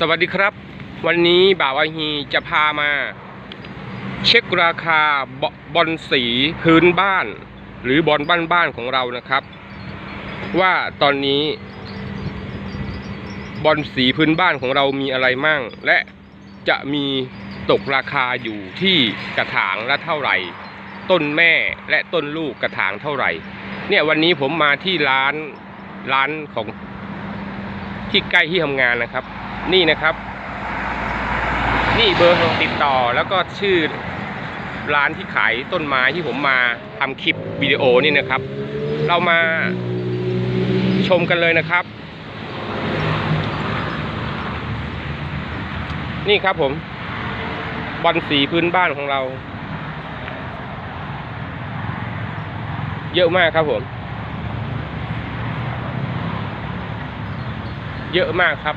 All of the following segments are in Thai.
สวัสดีครับ วันนี้บ่าวไอฮีจะพามา เช็คราคาบบอลสีพื้นบ้าน หรือบอลบ้านๆของเรานะครับ ว่าตอนนี้ บอลสีพื้นบ้านของเรามีอะไรมั่ง และจะมีตกราคาอยู่ที่กระถางละเท่าไหร่ ต้นแม่และต้นลูกกระถางเท่าไหร่ เนี่ยวันนี้ผมมาที่ร้านร้านของที่ใกล้ที่ทำงานนะครับ นี่นะครับ นี่เบอร์โทรติดต่อแล้วก็ชื่อร้านที่ขายต้นไม้ที่ผมมาทำคลิปวิดีโอนี่นะครับ เรามาชมกันเลยนะครับ นี่ครับผมบอลสีพื้นบ้านของเรา เยอะมากครับผม เยอะมากครับ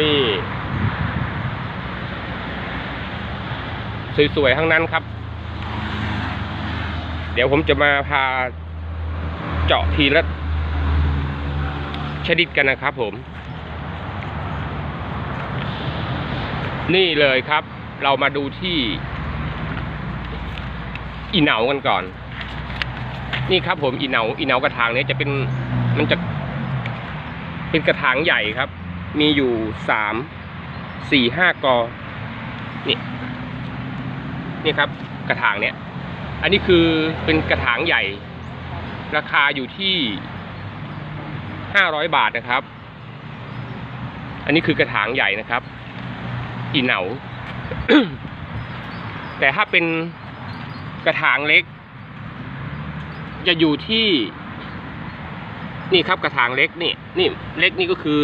นี่สวยๆ ทั้งนั้นครับ เดี๋ยวผมจะมาพาเจาะทีละชนิดกันนะครับผม นี่เลยครับ เรามาดูที่อีเหนากันก่อน นี่ครับผมอีเหนาอีเหนากระถางเนี้ยจะเป็นมันจะเป็นกระถางใหญ่ครับ มีอยู่สามสี่ห้ากอนี่นี่ครับกระถางเนี้ยอันนี้คือเป็นกระถางใหญ่ ราคาอยู่ที่ห้าร้อยบาทนะครับ อันนี้คือกระถางใหญ่นะครับ อีเหนา แต่ถ้าเป็นกระถางเล็ก จะอยู่ที่ นี่ครับกระถางเล็กนี่ นี่เล็กนี่ก็คือ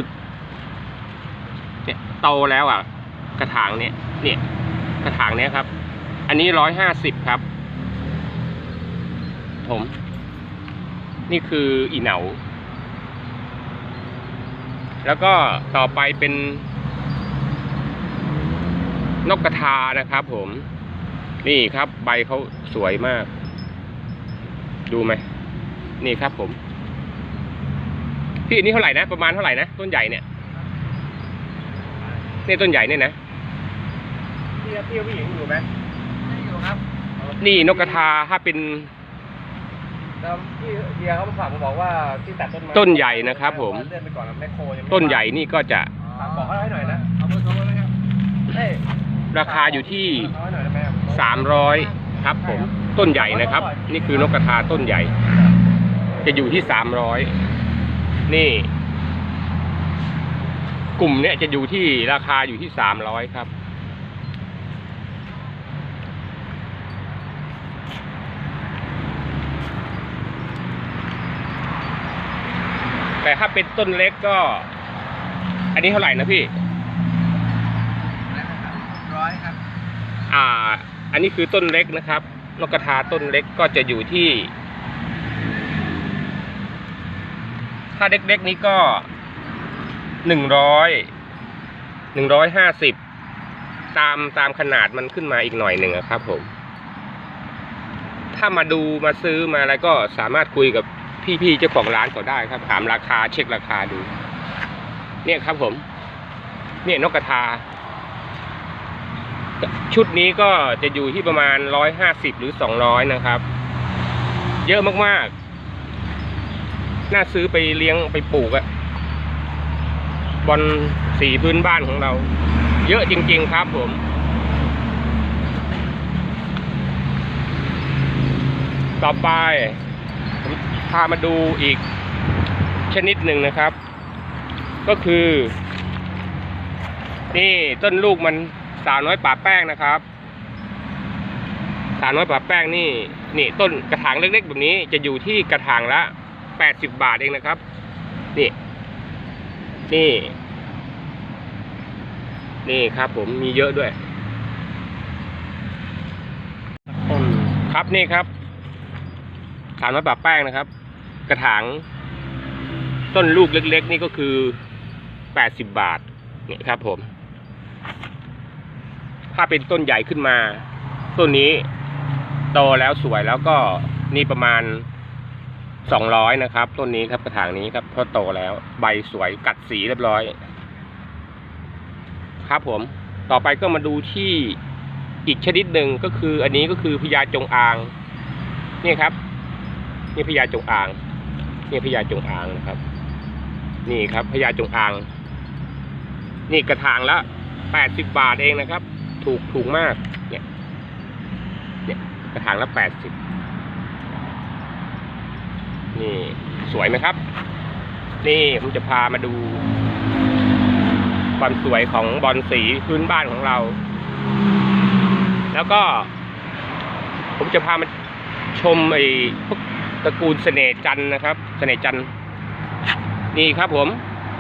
โตแล้วอะ กระถางเนี่ยเนี่ยกระถางเนี้ยครับ อันนี้ร้อยห้าสิบครับ ผม นี่คืออีเหนา แล้วก็ต่อไปเป็น นกกระทานะครับผม นี่ครับ ใบเขาสวยมาก ดูไหม นี่ครับผมพี่อันนี้เท่าไหร่นะ ประมาณเท่าไหร่นะ ต้นใหญ่เนี่ย นี่ต้นใหญ่เนี่ยนะพี่ครับพี่ผู้หญิงอยู่ไหมไม่อยู่ครับนี่นกกระทาถ้าเป็นแล้วพี่เฮียเขามาฝากมาบอกว่าที่ตัดต้นไม้ต้นใหญ่นะครับผม เลื่อนไปก่อนนะแมคโครยังไม่ต้นใหญ่นี่ก็จะฝากบอกเขาให้หน่อยนะเอาเบอร์โทรไว้ไหมครับเอ้ยราคาอยู่ที่ เอาไว้หน่อยได้ไหมครับสามร้อยครับผม ต้นใหญ่นะครับ นี่คือนกกระทาต้นใหญ่ จะอยู่ที่สามร้อยนี่ กลุ่มเนี้ยจะอยู่ที่ราคาอยู่ที่สามร้อยครับ แต่ถ้าเป็นต้นเล็กก็ อันนี้เท่าไหร่นะพี่ร้อยครับอ่า อันนี้คือต้นเล็กนะครับนกกระทาต้นเล็กก็จะอยู่ที่ ถ้าเล็กๆนี้ก็ หนึ่งร้อยหนึ่งร้อยห้าสิบตามตามขนาดมันขึ้นมาอีกหน่อยหนึ่งครับ ผม ถ้ามาดูมาซื้อมาอะไรก็สามารถคุยกับพี่ๆเจ้าของร้านเขาได้ครับ ถามราคาเช็คราคาดู เนี่ยครับผม เนี่ยนกกระทา ชุดนี้ก็จะอยู่ที่ประมาณร้อยห้าสิบหรือสองร้อยนะครับ เยอะมากๆ น่าซื้อไปเลี้ยงไปปลูกอะ บอลสีพื้นบ้านของเรา เยอะจริง ๆ ครับผมต่อไปผมพามาดูอีกชนิดหนึ่งนะครับ ก็คือ นี่ต้นลูกมันสาวน้อยป่าแป้งนะครับ สาวน้อยป่าแป้งนี่ นี่ต้นกระถางเล็กๆแบบนี้จะอยู่ที่กระถางละแปดสิบบาทเองนะครับ นี่ นี่ นี่ครับผมมีเยอะด้วยต้นครับนี่ครับสาน้อยป่าแป้งนะครับ กระถางต้นลูกเล็ก ๆ นี่ก็คือแปดสิบบาทนี่ครับผม ถ้าเป็นต้นใหญ่ขึ้นมา ต้นนี้โตแล้วสวยแล้วก็นี่ประมาณ สองร้อยนะครับ ต้นนี้ครับกระถางนี้ครับพราะโตแล้ว ใบสวยกัดสีเรียบร้อย ครับผม ต่อไปก็มาดูที่อีกชนิดหนึ่งก็คือ อันนี้ก็คือพญาจงอาง นี่ครับ นี่พญาจงอาง นี่พญาจงอางนะครับ นี่ครับพญาจงอาง นี่กระถางละแปดสิบบาทเองนะครับ ถูกถูกมาก เนี่ย เนี่ยกระถางละแปดสิบ นี่สวยไหมครับ นี่ผมจะพามาดู ความสวยของบอลสีพื้นบ้านของเรา แล้วก็ ผมจะพามาชมไอ้พวกตระกูลเสน่จันนะครับ เสน่จันนี่ครับผม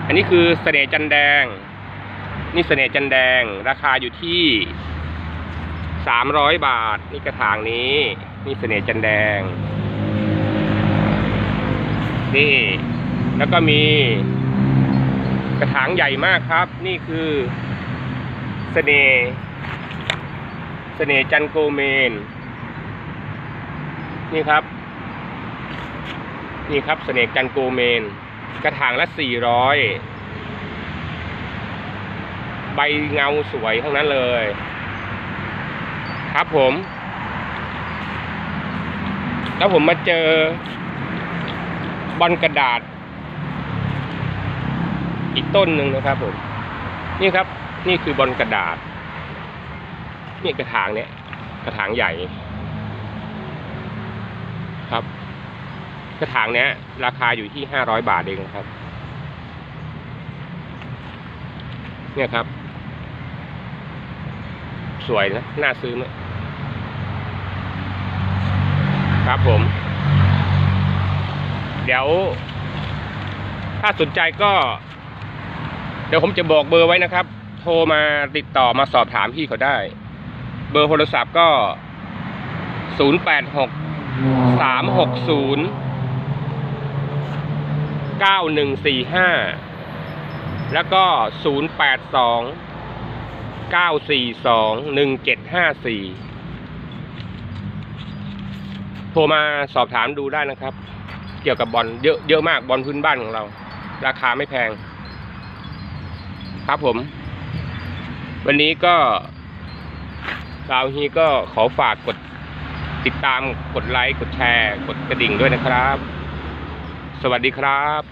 อันนี้คือเสน่จันแดง นี่เสน่จันแดง ราคาอยู่ที่สามร้อยบาท นี่กระถางนี้ นี่เสน่จันแดง นี่ แล้วก็มี กระถางใหญ่มากครับ นี่คือเสน่ห์เสน่ห์จันโกเมน นี่ครับ นี่ครับเสน่ห์จันโกเมน กระถางละสี่ร้อยใบเงาสวยทั้งนั้นเลย ครับผม แล้วผมมาเจอ บอลกระดาษ อีกต้นหนึ่งนะครับผมนี่ครับ นี่คือบอลกระดาษ นี่กระถางเนี่ย กระถางใหญ่ ครับ กระถางเนี้ย ราคาอยู่ที่ห้าร้อยบาทเองครับ เนี่ยครับ สวยนะ น่าซื้อไหมครับผม เดี๋ยว ถ้าสนใจก็ เดี๋ยวผมจะบอกเบอร์ไว้นะครับ โทรมาติดต่อมาสอบถามพี่เขาได้ เบอร์โทรศัพท์ก็ศูนย์แปดหกสามหกศูนย์เก้าหนึ่งสี่ห้าแล้วก็ศูนย์แปดสองเก้าสี่สองหนึ่งเจ็ดห้าสี่โทรมาสอบถามดูได้นะครับ เกี่ยวกับบอลเยอะเยอะมากบอลพื้นบ้านของเรา ราคาไม่แพง ครับผม วันนี้ก็ดาวฮีก็ขอฝากกดติดตามกดไลค์ กดแชร์ กดกระดิ่งด้วยนะครับ สวัสดีครับ